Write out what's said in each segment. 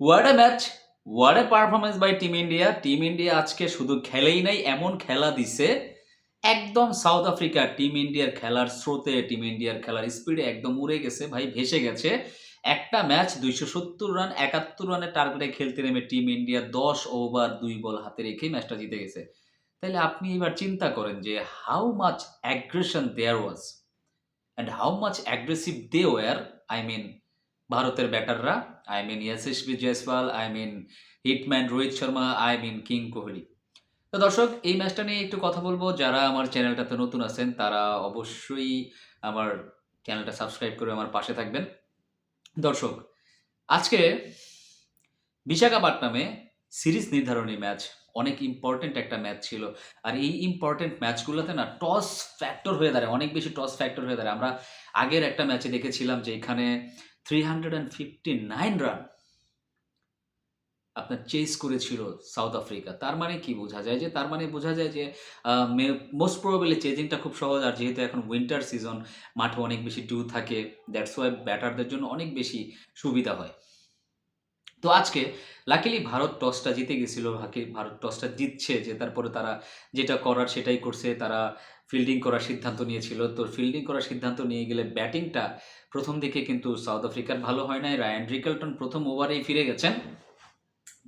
What a match what a performance by team India team India আজকে শুধু খেলেই নাই, এমন খেলা দিছে। একদম সাউথ আফ্রিকা টিম ইন্ডিয়ার খেলার স্রোতে টিম ইন্ডিয়ার খেলার স্পিডে একদম উড়ে গেছে, ভাই ভেসে গেছে। একটা ম্যাচ দুইশো সত্তর রান একাত্তর রানের টার্গেটে খেলতে নেমে টিম ইন্ডিয়া দশ ওভার দুই বল হাতে রেখেই ম্যাচটা জিতে গেছে। তাহলে আপনি এবার চিন্তা করেন যে how much aggression there was and how much aggressive they were I mean ভারতের ব্যাটাররা I mean Yashasvi Jaiswal I mean hitman Rohit Sharma I mean king Kohli তো দর্শক, এই ম্যাচটা নিয়ে একটু কথা বলব। যারা আমার চ্যানেলটাতে নতুন আছেন, তারা অবশ্যই আমার চ্যানেলটা সাবস্ক্রাইব করে আমার পাশে থাকবেন। দর্শক, আজকে বিশাখাপট্টনামে সিরিজ নির্ধারণী ম্যাচ অনেক ইম্পর্টেন্ট একটা ম্যাচ ছিল। আর এই ইম্পর্টেন্ট ম্যাচগুলোতে না টস ফ্যাক্টর হয়ে দাঁড়ায়, অনেক বেশি টস ফ্যাক্টর হয়ে দাঁড়ায়। আমরা আগের একটা ম্যাচে দেখেছিলাম যে এখানে three hundred and fifty nine run আপনার চেস করেছিল সাউথ আফ্রিকা তার মানে কি বোঝা যায় যে, তার মানে বোঝা যায় যে মোস্ট প্রবাবলি চেজিংটা খুব সহজ, আর যেহেতু এখন উইন্টার সিজন মাঠে অনেক বেশি ডিউ থাকে দ্যাটস ওয়াই ব্যাটারদের জন্য অনেক বেশি সুবিধা হয়। তো আজকে লাকিলি ভারত টসটা জিতে গেছিল হাকি ভারত টসটা জিতছে, যে তারপরে তারা যেটা করার সেটাই করছে, তারা ফিল্ডিং করার সিদ্ধান্ত নিয়েছিল। তো ফিল্ডিং করার সিদ্ধান্ত নিয়ে গেলে ব্যাটিংটা প্রথম দিকে কিন্তু সাউথ আফ্রিকার ভালো হয় নাই। রায়ান রিকেলটন প্রথম ওভারেই ফিরে গেছেন।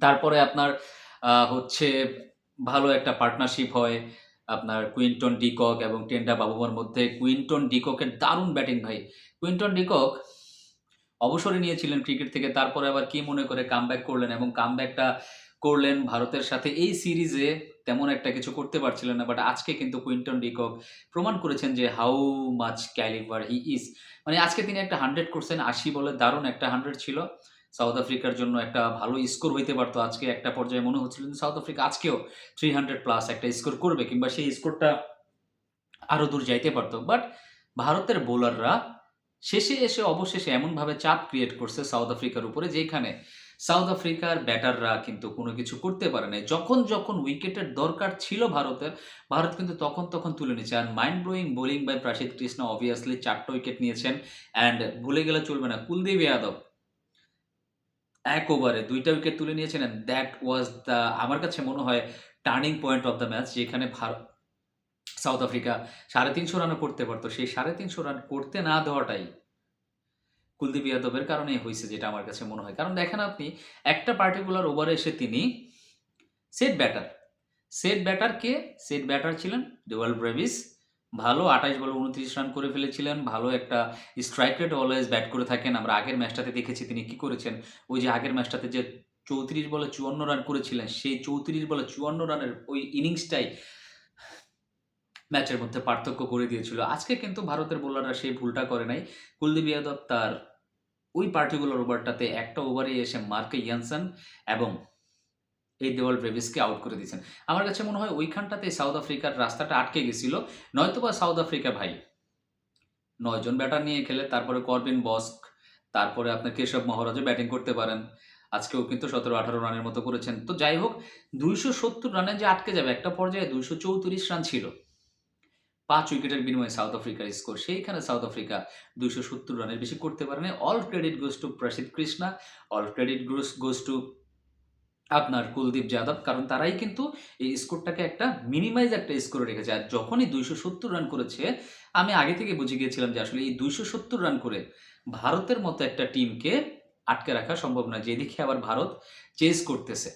তারপরে আপনার হচ্ছে ভালো একটা পার্টনারশিপ হয় আপনার কুইন্টন ডিকক এবং টেন্ডা বাবুমার মধ্যে। কুইন্টন ডিককের দারুণ ব্যাটিং ভাই। কুইন্টন ডিকক অবসরে নিয়েছিলেন ক্রিকেট থেকে, তারপরে আবার কি মনে করে কামব্যাক করলেন এবং কামব্যাকটা করলেন ভারতের সাথে। এই সিরিজে তেমন একটা কিছু করতে পারছিলেন না বাট আজকে কিন্তু কুইন্টন ডিকক প্রমাণ করেছেন যে how much calibre he is মানে আজকে তিনি একটা হান্ড্রেড করছেন, আশি বলে দারুণ একটা হান্ড্রেড ছিল। সাউথ আফ্রিকার জন্য একটা ভালো স্কোর হইতে পারতো আজকে একটা পর্যায়ে মনে হচ্ছিল সাউথ আফ্রিকা আজকেও থ্রি হান্ড্রেড প্লাস একটা স্কোর করবে, কিংবা সেই স্কোরটা আরও দূর যাইতে পারতো। বাট ভারতের বোলাররা শেষে এসে অবশেষে এমনভাবে চাপ ক্রিয়েট করছে সাউথ আফ্রিকার উপরে, যেখানে সাউথ আফ্রিকার ব্যাটাররা কিন্তু কোনো কিছু করতে পারে না যখন যখন উইকেটের দরকার ছিল ভারতের, ভারত কিন্তু তখন তখন তুলে নিচ্ছে আর mind blowing bowling by Prasidh Krishna obviously চারটা উইকেট নিয়েছেন। অ্যান্ড ভুলে গেলে চলবে না, কুলদীপ যাদব এক ওভারে দুইটা উইকেট তুলে নিয়েছেন। দ্যাট ওয়াজ দ্য আমার কাছে মনে হয় turning point of the match যেখানে ভারত সাউথ আফ্রিকা সাড়ে তিনশো রানও করতে পারতো। সেই সাড়ে তিনশো রান করতে না দেওয়াটাই কুলদীপ যাদবের কারণে হয়েছে যেটা আমার কাছে মনে হয়। কারণ দেখেন আপনি, একটা পার্টিকুলার ওভারে এসে তিনি সেট ব্যাটার সেট ব্যাটার কে? সেট ব্যাটার ছিলেন ডেওয়াল ব্রেভিস। ভালো আঠাশ বলে উনত্রিশ রান করে ফেলেছিলেন। ভালো একটা স্ট্রাইক রেট অলওয়েজ ব্যাট করে থাকেন। আমরা আগের ম্যাচটাতে দেখেছি তিনি কি করেছেন? ওই যে আগের ম্যাচটাতে যে চৌত্রিশ বলে চুয়ান্ন রান করেছিলেন, সেই চৌত্রিশ বলে চুয়ান্ন রানের ওই ইনিংসটাই ম্যাচের মধ্যে পার্থক্য করে দিয়েছিল। আজকে কিন্তু ভারতের বোলাররা সেই ভুলটা করে নাই। কুলদীপ যাদব তার ওই পার্টিকুলার ওভারটাতে একটা ওভারে এসে মার্কে ইয়ানসন এবং এই দেওয়াল ব্রেভিসকে আউট করে দিয়েছেন। আমার কাছে মনে হয় ওইখানটাতে সাউথ আফ্রিকার রাস্তাটা আটকে গেছিল। নয়তোবা সাউথ আফ্রিকা, ভাই নয়জন ব্যাটার নিয়ে খেলে, তারপরে করবিন বস্ক, তারপরে আপনার কেশব মহারাজও ব্যাটিং করতে পারেন। আজকেও কিন্তু সতেরো আঠারো রানের মতো করেছেন। তো যাই হোক, দুইশো সত্তর রানে যে আটকে যাবে, একটা পর্যায়ে দুইশো চৌত্রিশ রান ছিল। পাঁচ উইকেটের বিনিময়ে সাউথ আফ্রিকার স্কোর, সেইখানে সাউথ আফ্রিকা দুইশো সত্তর রানের বেশি করতে পারেনি। All credit goes to Prasidh Krishna, all credit goes goes to আপনার কুলদীপ যাদব, কারণ তারাই কিন্তু এই স্কোরটাকে একটা মিনিমাইজ একটা স্কোরে রেখেছে। আর যখনই দুইশো সত্তর রান করেছে, আমি আগে থেকে বুঝে গিয়েছিলাম যে আসলে এই দুইশো সত্তর রান করে ভারতের মতো একটা টিমকে আটকে রাখা সম্ভব না যেদিকে আবার ভারত চেস করতেছে।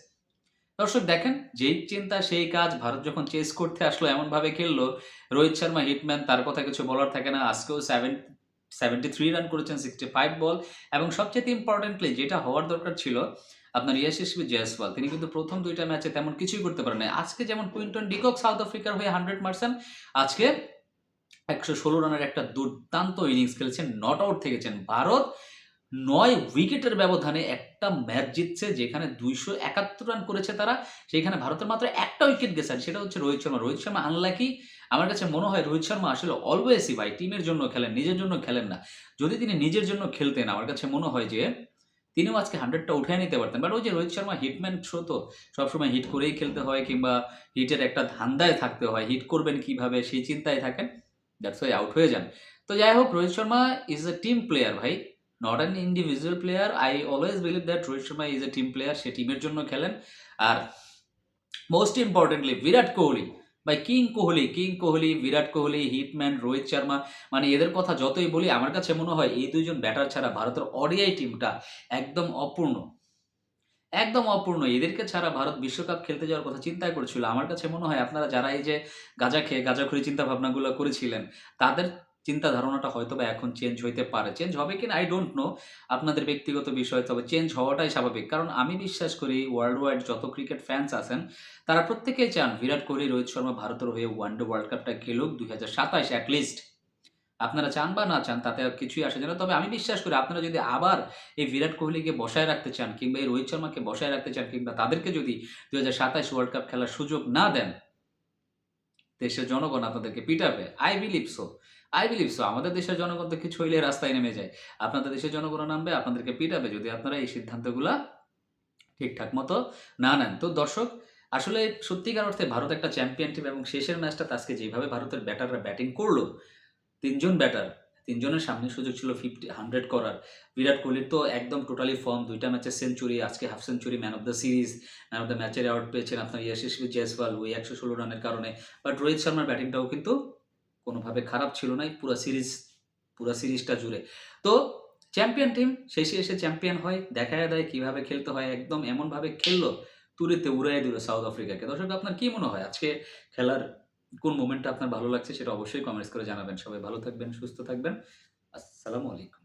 দর্শক, দেখেন, যেই চিন্তা, সেই কাজ ভারত যখন চেস করতে আসলো, এমনভাবে খেললো, রোহিত শর্মা হিটম্যান তার কথা কিছু বলার থাকে না। আজকেও সেভেন সেভেন্টি থ্রি রান করেছেন সিক্সটি ফাইভ বল এবং সবচেয়ে ইম্পর্টেন্টলি যেটা হওয়ার দরকার ছিল, আপনার ইয়াশিসবি জয়সওয়াল তিনি কিন্তু প্রথম দুইটা ম্যাচে তেমন কিছুই করতে পারেন আজকে যেমন কুইন্টন ডিকক সাউথ আফ্রিকার হয়ে হান্ড্রেড মারছেন, আজকে একশো ষোলো রানের একটা দুর্দান্ত ইনিংস খেলছেন নট আউট থেকেছেন ভারত নয় উইকেটের ব্যবধানে একটা ম্যাচ জিতছে, যেখানে দুইশো একাত্তর রান করেছে তারা সেখানে ভারতের মাত্র একটা উইকেট গেছে সেটা হচ্ছে রোহিত শর্মা। রোহিত শর্মা আনলাকি আমার কাছে মনে হয় রোহিত শর্মা আসলে অলওয়েসই ভাই টিমের জন্য খেলেন, নিজের জন্য খেলেন না। যদি তিনি নিজের জন্য খেলতেন, আমার কাছে মনে হয় যে তিনিও আজকে হান্ড্রেডটা উঠে নিতে পারতেন। বাট ওই যে রোহিত শর্মা হিটম্যান থ্রো তো, সবসময় হিট করেই খেলতে হয় কিংবা হিটের একটা ধান্দায় থাকতে হয় হিট করবেন কীভাবে সেই চিন্তায় থাকেন দ্যাটস ওয়াই আউট হয়ে যান। তো যাই হোক, Rohit Sharma is a team player ভাই। Not an individual player I always believe that Rohit Sharma is a team player সে টিমের জন্য খেলেন। আর most importantly Virat Kohli by king Kohli king Kohli Virat Kohli hitman Rohit Sharma মানে এদের কথা যতই বলি, আমার কাছে মনে হয় এই দুইজন ব্যাটার ছাড়া ভারতের অডিআই টিমটা একদম অপূর্ণ। একদম অপূর্ণ। এদেরকে ছাড়া ভারত বিশ্বকাপ খেলতে যাওয়ার কথা চিন্তা করছিল। আমার কাছে মনে হয় আপনারা যারা এই যে গাঁজা খেয়ে গাঁজাখুরি চিন্তা ভাবনাগুলো করেছিলেন, তাদের চিন্তা ধারণাটা হয়তো বা এখন চেঞ্জ হইতে পারে। চেঞ্জ হবে কিনা? আই ডোন্ট নো আপনাদের ব্যক্তিগত বিষয়, তবে চেঞ্জ হওয়াটাই স্বাভাবিক। কারণ আমি বিশ্বাস করি ওয়ার্ল্ড ওয়াইড যত ক্রিকেট ফ্যান্স আছেন, তারা প্রত্যেকেই চান বিরাট কোহলি, রোহিত শর্মা ভারতের হয়ে ওয়ানডে ওয়ার্ল্ড কাপটা খেলুক দুই হাজার সাতাশ অ্যাটলিস্ট আপনারা চান বা না চান, তাতে আর কিছুই আসে যায় না। তবে আমি বিশ্বাস করি, আপনারা যদি আবার এই বিরাট কোহলিকে বসায় রাখতে চান কিংবা এই রোহিত শর্মাকে বসায় রাখতে চান কিংবা তাদেরকে যদি দুই হাজার সাতাশ ওয়ার্ল্ড কাপ খেলার সুযোগ না দেন দেশের জনগণ আপনাদেরকে পিটাবে। I believe so I believe so আমাদের দেশের জনগণ তো কিছু হইলে রাস্তায় নেমে যায়। আপনাদের দেশের জনগণ নামবে, আপনাদেরকে পিটাবে যদি আপনারা এই সিদ্ধান্তগুলা ঠিকঠাক মতো না নেন। তো দর্শক, আসলে সত্যিকার অর্থে ভারত একটা চ্যাম্পিয়ন টিম এবং শেষের ম্যাচটা আজকে যেভাবে ভারতের ব্যাটাররা ব্যাটিং করল, তিনজন ব্যাটার তিনজনের সামনে সুযোগ ছিল ফিফটি হান্ড্রেড করার। বিরাট কোহলির তো একদম টোটালি ফর্ম দুইটা ম্যাচে সেঞ্চুরি আজকে half century man of the series man of the ম্যাচের অ্যাওয়ার্ড পেয়েছেন আপনার ইয়াশিসবি জয়সওয়াল ওই একশো ষোলো রানের কারণে। বাট রোহিত শর্মার ব্যাটিংটাও কিন্তু কোনোভাবে খারাপ ছিল না পুরো সিরিজ পুরো সিরিজটা জুড়ে। তো চ্যাম্পিয়ন টিম শেষে এসে চ্যাম্পিয়ন হয় দেখা দেয় কীভাবে খেলতে হয়, একদম এমনভাবে খেললো তুরিতে উড়াই দিল সাউথ আফ্রিকাকে। দর্শক, আপনার কি মনে হয়? আজকে খেলার কোন মোমেন্টটা আপনার ভালো লাগছে সেটা অবশ্যই কমেন্টস করে জানাবেন। সবাই ভালো থাকবেন, সুস্থ থাকবেন। আসসালামু আলাইকুম।